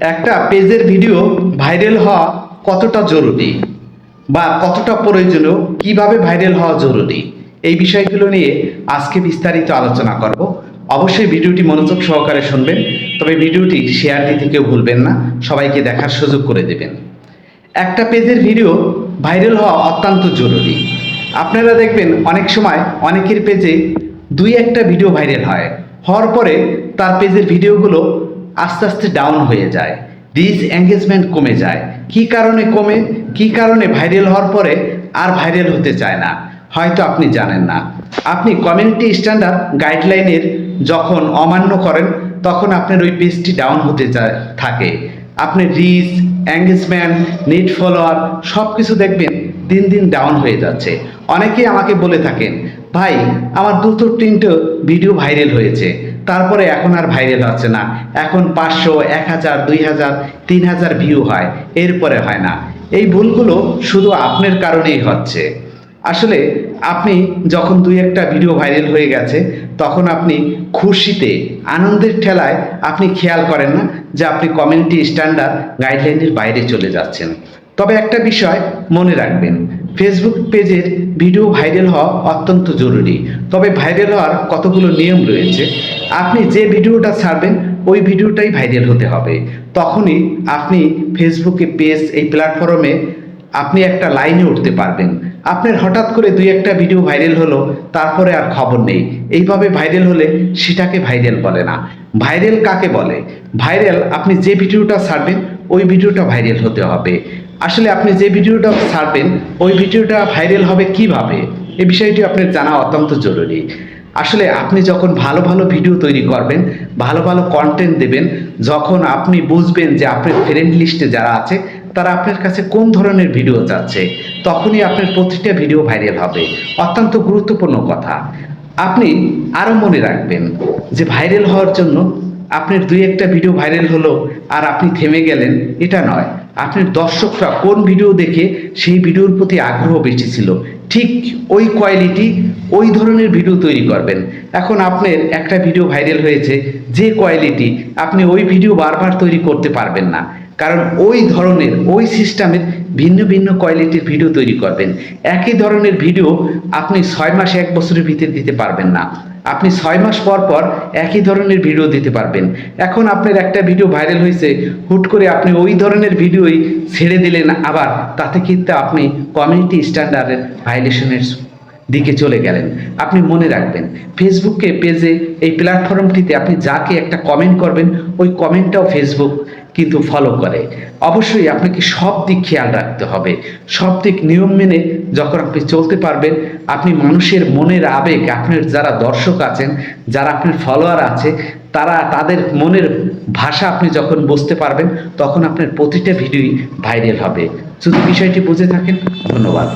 একটা পেজের video viral হওয়া কতটা জরুরি বা কতটা প্রয়োজনীয়, কীভাবে ভাইরাল হওয়া জরুরি, এই বিষয়গুলো নিয়ে আজকে বিস্তারিত আলোচনা করব। অবশ্যই ভিডিওটি মনোযোগ সহকারে শুনবেন, তবে ভিডিওটি শেয়ার দিতে কেউ ভুলবেন না, সবাইকে দেখার সুযোগ করে দেবেন। একটা পেজের ভিডিও ভাইরাল হওয়া অত্যন্ত জরুরি। আপনারা দেখবেন অনেক সময় অনেকের পেজে দুই একটা ভিডিও ভাইরাল হয়। হওয়ার পরে তার পেজের ভিডিওগুলো আস্তে আস্তে ডাউন হয়ে যায় রিচ এঙ্গেজমেন্ট কমে যায়। কি কারণে কমে? কি কারণে ভাইরাল হওয়ার পরে আর ভাইরাল হতে চায় না? হয়তো আপনি জানেন না। আপনি কমিউনিটি স্ট্যান্ডার্ড গাইডলাইনের যখন অমান্য করেন, তখন আপনার ওই পেজটি ডাউন হতে চা- থাকে। আপনি রিচ এঙ্গেজমেন্ট নেট ফলোয়ার সব কিছু দেখবেন, দিন দিন ডাউন হয়ে যাচ্ছে। অনেকেই আমাকে বলে থাকেন ভাই, আমার দুটো তিনটে ভিডিও ভাইরাল হয়েছে। তারপরে এখন আর ভাইরাল হচ্ছে না। এখন পাঁচশো, এক হাজার, দুই হাজার, তিন হাজার ভিউ হয়। এরপরে হয় না। এই ভুলগুলো শুধু আপনার কারণেই হচ্ছে। আসলে আপনি যখন দুই একটা ভিডিও ভাইরাল হয়ে গেছে, তখন আপনি খুশিতে, আনন্দের ঠেলায় আপনি খেয়াল করেন না যে আপনি কমিউনিটি স্ট্যান্ডার্ড গাইডলাইনের বাইরে চলে যাচ্ছেন। তবে একটা বিষয় মনে রাখবেন ফেসবুক পেজের ভিডিও ভাইরাল হওয়া অত্যন্ত জরুরি। তবে ভাইরাল হওয়ার কতগুলো নিয়ম রয়েছে, আপনি যে ভিডিওটা ছাড়বেন, ওই ভিডিওটাই ভাইরাল হতে হবে। তখনই আপনি ফেসবুকে পেজ এই প্ল্যাটফর্মে আপনি একটা লাইনে উঠতে পারবেন। আপনার হঠাৎ করে দুই একটা ভিডিও ভাইরাল হলো, তারপরে আর খবর নেই। এইভাবে ভাইরাল হলে সেটাকে ভাইরাল বলে না। ভাইরাল কাকে বলে? ভাইরাল আপনি যে ভিডিওটা ছাড়বেন, ওই ভিডিওটা ভাইরাল হতে হবে। আসলে আপনি যে ভিডিওটা ছাড়বেন, ওই ভিডিওটা ভাইরাল হবে কীভাবে? এই বিষয়টি আপনার জানা অত্যন্ত জরুরি। আসলে আপনি যখন ভালো ভালো ভিডিও তৈরি করবেন, ভালো ভালো কন্টেন্ট দেবেন, যখন আপনি বুঝবেন যে আপনার ফ্রেন্ড লিস্টে যারা আছে তারা আপনার কাছে কোন ধরনের ভিডিও চাচ্ছে, তখনই আপনার প্রতিটা ভিডিও ভাইরাল হবে। অত্যন্ত গুরুত্বপূর্ণ কথা। আপনি আরও মনে রাখবেন যে ভাইরাল হওয়ার জন্য আপনার দুই একটা ভিডিও ভাইরাল হলো আর আপনি থেমে গেলেন, এটা নয়। আপনার দর্শকরা কোন ভিডিও দেখে সেই ভিডিওর প্রতি আগ্রহ বেশি ছিল, ঠিক ওই কোয়ালিটি ওই ধরনের ভিডিও তৈরি করবেন। এখন আপনার একটা ভিডিও ভাইরাল হয়েছে, যে কোয়ালিটি আপনি ওই ভিডিও বারবার তৈরি করতে পারবেন না। কারণ ওই ধরনের, ওই সিস্টেমের ভিন্ন ভিন্ন কোয়ালিটির ভিডিও তৈরি করবেন। একই ধরনের ভিডিও আপনি ছয় মাস, এক বছরের ভিতরে দিতে পারবেন না। আপনি ছয় মাস পর পর একই ধরনের ভিডিও দিতে পারবেন। এখন আপনার একটা ভিডিও ভাইরাল হয়েছে, হুট করে আপনি ওই ধরনের ভিডিওই ছেড়ে দিলেন, আবার তাতে কিন্তু আপনি কমিউনিটি স্ট্যান্ডার্ডের ভাইলেশনের দিকে চলে গেলেন। আপনি মনে রাখবেন ফেসবুকে পেজে এই প্ল্যাটফর্মটিতে আপনি যাকে একটা কমেন্ট করবেন, ওই কমেন্টটাও ফেসবুক কিন্তু ফলো করে। অবশ্যই আপনাকে সব দিক খেয়াল রাখতে হবে। সব দিক নিয়ম মেনে যখন আপনি চলতে পারবেন, আপনি মানুষের মনের আবেগ, আপনার যারা দর্শক আছেন, যারা আপনার ফলোয়ার আছে, তারা তাদের মনের ভাষা আপনি যখন বুঝতে পারবেন, তখন আপনার প্রতিটা ভিডিওই ভাইরাল হবে। যদি বিষয়টি বুঝে থাকেন, ধন্যবাদ।